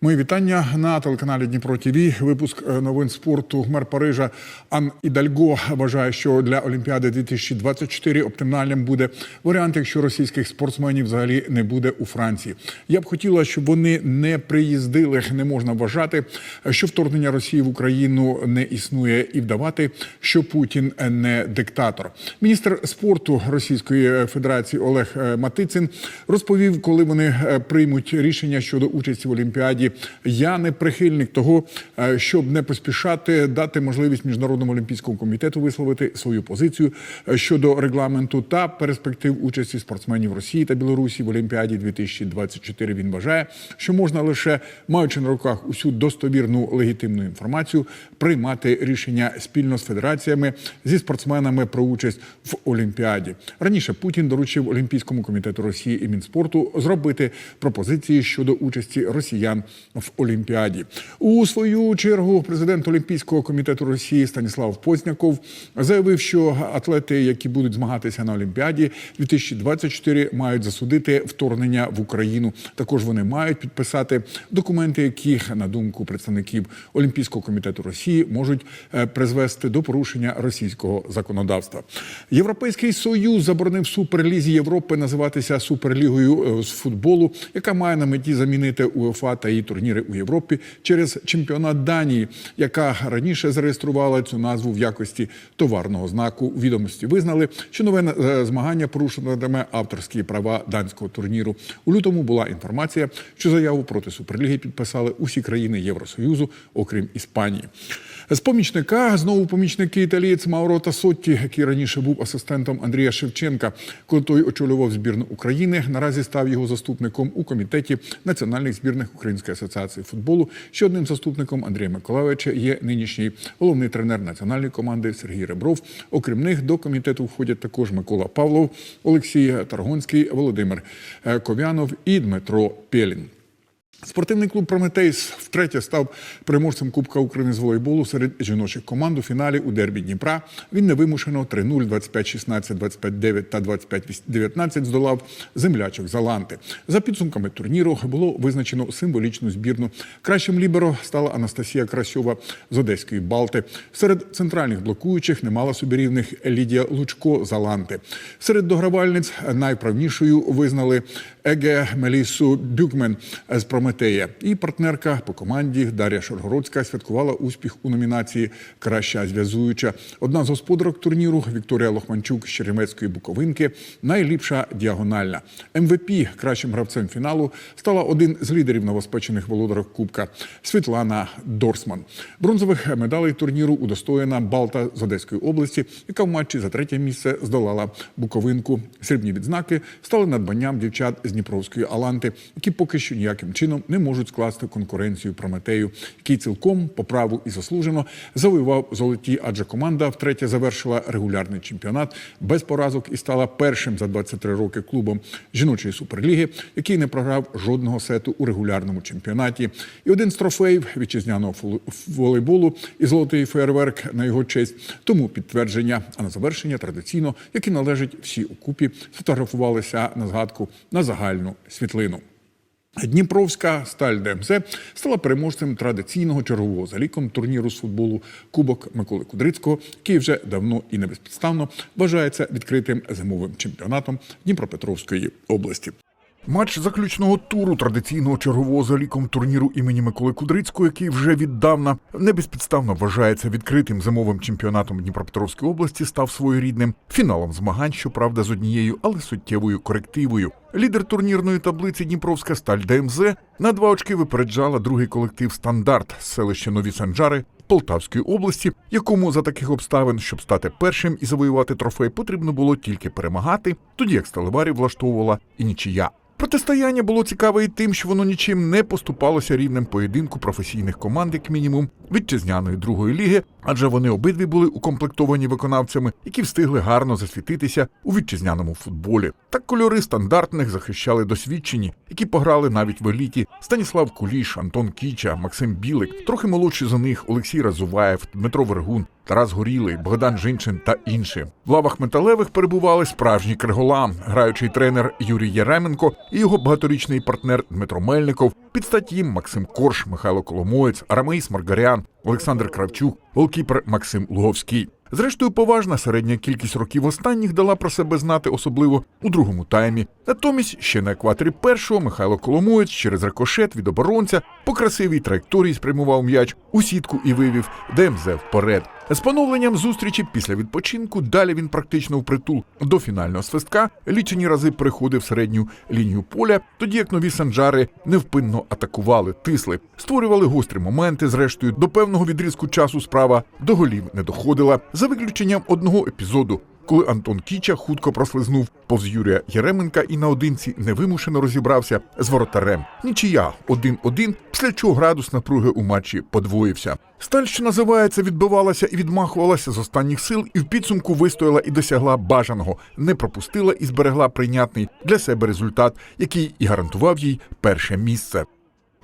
Мої вітання на телеканалі Дніпро ТВ. Випуск е, новин спорту. Мер Парижа Ан Ідальго вважає, що для Олімпіади 2024 оптимальним буде варіант, якщо російських спортсменів взагалі не буде у Франції. Я б хотіла, щоб вони не приїздили. Не можна вважати, що вторгнення Росії в Україну не існує, і вдавати, що Путін не диктатор. Міністр спорту Російської Федерації Олег е, Матицин розповів, коли вони е, приймуть рішення щодо участі в Олімпіаді. Я не прихильник того, е, щоб не поспішати дати можливість міжнародному олімпійському комітету висловити свою позицію е, щодо регламенту та перспектив участі спортсменів Росії та Білорусі в Олімпіаді 2024. Він вважає, що можна лише маючи на руках усю достовірну легітимну інформацію, приймати рішення спільно з федераціями зі спортсменами про участь в Олімпіаді. Раніше Путін доручив Олімпійському комітету Росії і Мінспорту зробити пропозиції щодо участі росіян в Олімпіаді. У свою чергу президент Олімпійського комітету Росії Станіслав Позняков заявив, що атлети, які будуть змагатися на Олімпіаді 2024, мають засудити вторгнення в Україну. Також вони мають підписати документи, які на думку представників Олімпійського комітету Росії можуть е, призвести до порушення російського законодавства. Європейський союз заборонив суперлізі Європи називатися суперлігою е, з футболу, яка має на меті замінити УЕФА та її турніри у Європі через чемпіонат Данії, яка раніше зареєструвала цю назву в якості товарного знаку. Відомості визнали, що нове змагання змагання даме авторські права данського турніру. У лютому була інформація, що заяву проти суперліги підписали усі країни Євросоюзу, окрім Іспанії. З помічника знову помічники італієць Мауро Тасотті, який раніше був асистентом Андрія Шевченка, коли той очолював збірну України. Наразі став його заступником у комітеті національних збірних Української асоціації футболу. Ще одним заступником Андрія Миколаївича є нинішній головний тренер національної команди Сергій Ребров. Окрім них до комітету входять також Микола Павлов, Олексій Таргонський, Володимир е, Ковянов і Дмитро Пєлін. Спортивний клуб Прометейс втретє став переможцем Кубка України з волейболу серед жіночих команд у фіналі у дербі Дніпра. Він невимушено 3-0, 25-16, 25-9 та 25-19 здолав землячок Заланти. За підсумками турніру було визначено символічну збірну. Кращим ліберо стала Анастасія Красьова з Одеської Балти. Серед центральних блокуючих немала собі рівних Лідія Лучко Заланти. Серед догравальниць найправнішою визнали Еге Мелісу Бюкмен з Прометея. І партнерка по команді Дар'я Шоргородська святкувала успіх у номінації Краща зв'язуюча. Одна з господарок турніру Вікторія Лохманчук з Черемецької Буковинки. Найліпша діагональна. МВП кращим гравцем фіналу стала один з лідерів новоспечених володарок Кубка Світлана Дорсман. Бронзових медалей турніру удостоєна Балта з Одеської області, яка в матчі за третє місце здолала Буковинку. Срібні відзнаки стали надбанням дівчат з Дніпровської Аланти, які поки що ніяким чином не можуть скласти конкуренцію Прометею, який цілком по праву і заслужено завоював золоті, адже команда втретє завершила регулярний чемпіонат без поразок і стала першим за 23 роки клубом жіночої суперліги, який не програв жодного сету у регулярному чемпіонаті. І один з трофеїв вітчизняного волейболу і золотий фейерверк на його честь. Тому підтвердження, а на завершення традиційно, які належать всі укупі, сфотографувалися на згадку на загальну світлину. Дніпровська сталь ДМЗ стала переможцем традиційного чергового за ліком турніру з футболу Кубок Миколи Кудрицького, який вже давно і не безпідставно вважається відкритим зимовим чемпіонатом Дніпропетровської області. Матч заключного туру традиційного чергового за ліком турніру імені Миколи Кудрицького, який вже віддавна не безпідставно вважається відкритим зимовим чемпіонатом Дніпропетровської області, став своєрідним фіналом змагань, щоправда, з однією, але суттєвою корективою. Лідер турнірної таблиці Дніпровська сталь ДМЗ на два очки випереджала другий колектив Стандарт з селища Нові Санджари Полтавської області, якому за таких обставин, щоб стати першим і завоювати трофей, потрібно було тільки перемагати, тоді як Сталеварі влаштовувала і нічия. Протистояння було цікаве і тим, що воно нічим не поступалося рівнем поєдинку професійних команд, як мінімум, вітчизняної другої ліги, адже вони обидві були укомплектовані виконавцями, які встигли гарно засвітитися у вітчизняному футболі. Так кольори стандартних Наступних захищали досвідчені, які пограли навіть в еліті Станіслав Куліш, Антон Кіча, Максим Білик, трохи молодші за них Олексій Разуваєв, Дмитро Вергун, Тарас Горілий, Богдан Жинчин та інші. В лавах металевих перебували справжні кригола, граючий тренер Юрій Яременко і його багаторічний партнер Дмитро Мельников, під статім Максим Корж, Михайло Коломоєць, Арамеїс Маргарян, Олександр Кравчук, голкіпер Максим Луговський. Зрештою, поважна середня кількість років останніх дала про себе знати, особливо у другому таймі. Натомість ще на екваторі першого Михайло Коломоєць через рикошет від оборонця по красивій траєкторії спрямував м'яч у сітку і вивів ДМЗ вперед. З поновленням зустрічі після відпочинку далі він практично впритул до фінального свистка лічені рази приходив середню лінію поля, тоді як нові санджари невпинно атакували, тисли, створювали гострі моменти. Зрештою, до певного відрізку часу справа до голів не доходила, за виключенням одного епізоду. Коли Антон Кіча хутко прослизнув повз Юрія Єременка і наодинці невимушено розібрався з воротарем. Нічия 1-1, після чого градус напруги у матчі подвоївся. Сталь, що називається, відбивалася і відмахувалася з останніх сил, і в підсумку вистояла і досягла бажаного, не пропустила і зберегла прийнятний для себе результат, який і гарантував їй перше місце.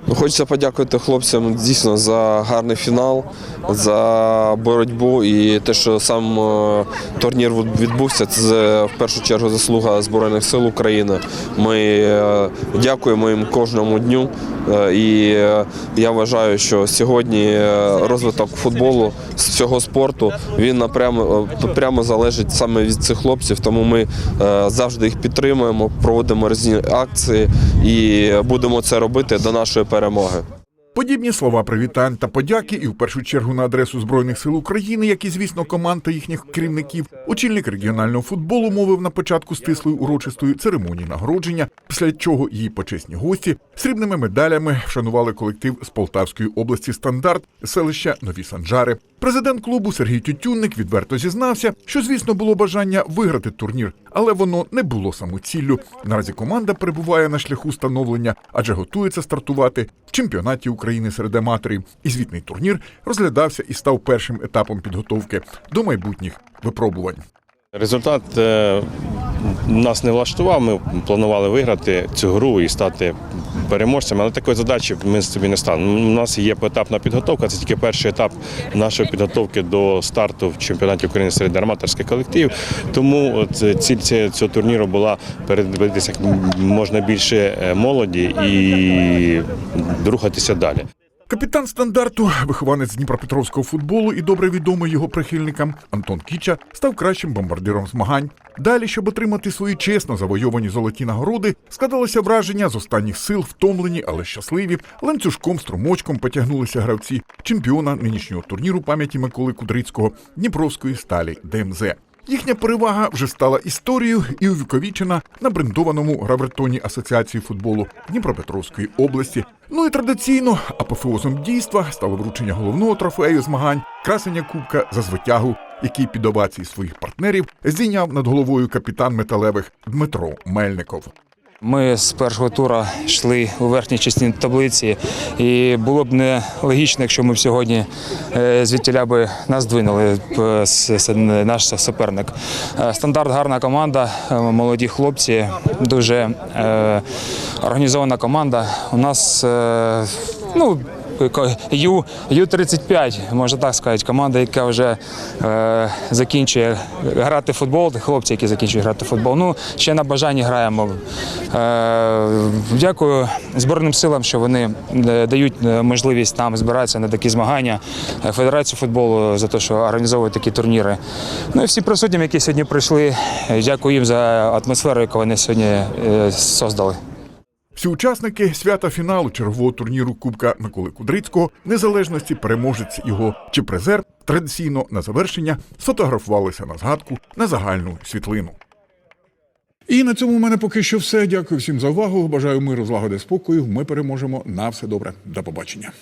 Ну, Хочеться подякувати хлопцям дійсно за гарний фінал, за боротьбу і те, що сам е, турнір відбувся, це в першу чергу заслуга Збройних сил України. Ми е, дякуємо їм кожному дню. Е, І е, я вважаю, що сьогодні е, розвиток футболу з всього спорту він напрямо е, прямо залежить саме від цих хлопців. Тому ми е, завжди їх підтримуємо, проводимо різні акції і будемо це робити до нашої перемоги. Подібні слова привітань та подяки, і в першу чергу на адресу Збройних сил України, як і звісно команд та їхніх керівників, очільник регіонального футболу мовив на початку стислої урочистої церемонії нагородження, після чого її почесні гості срібними медалями вшанували колектив з Полтавської області стандарт селища Нові Санджари. Президент клубу Сергій Тютюнник відверто зізнався, що звісно було бажання виграти турнір, але воно не було самоціллю. Наразі команда перебуває на шляху становлення, адже готується стартувати в чемпіонаті України серед аматорів. І звітний турнір розглядався і став першим етапом підготовки до майбутніх випробувань. Результат е, нас не влаштував. Ми планували виграти цю гру і стати переможцями, але такої задачі ми собі не стали. У нас є поетапна підготовка. Це тільки перший етап нашої підготовки до старту в чемпіонаті України серед арматорських колективів. Тому ціль цього турніру була передбитися як можна більше е, молоді і рухатися далі. Капітан стандарту, вихованець Дніпропетровського футболу і добре відомий його прихильникам Антон Кіча став кращим бомбардиром змагань. Далі, щоб отримати свої чесно завойовані золоті нагороди, складалося враження з останніх сил, втомлені, але щасливі. Ланцюжком струмочком потягнулися гравці чемпіона нинішнього турніру пам'яті Миколи Кудрицького Дніпровської сталі ДМЗ. Їхня перевага вже стала історією і увіковічена на брендованому гравертоні Асоціації футболу Дніпропетровської області. Ну і традиційно апофеозом дійства стало вручення головного трофею змагань красення кубка за звитягу, який під овації своїх партнерів здійняв над головою капітан металевих Дмитро Мельников. Ми з першого тура йшли у верхній частині таблиці, і було б нелогічно, якщо ми б сьогодні е, звідтіля би нас двинули наш суперник. Е, Стандарт гарна команда, е, молоді хлопці, дуже організована команда. У нас ну. Ю, Ю-35, можна так сказати, команда, яка вже е, закінчує грати в футбол, хлопці, які закінчують грати в футбол. Ну, ще на бажанні граємо. Е, дякую Збройним силам, що вони е, дають е, можливість нам збиратися на такі змагання. Е, Федерацію футболу за те, що організовують такі турніри. Ну і всі присутнім, які сьогодні прийшли. Дякую їм за атмосферу, яку вони сьогодні создали. Всі учасники свята фіналу чергового турніру Кубка Миколи Кудрицького, незалежності, переможець його чи призер, традиційно на завершення сфотографувалися на згадку на загальну світлину. І на цьому в мене поки що все. Дякую всім за увагу. Бажаю миру, злагоди, спокою. Ми переможемо. На все добре. До побачення.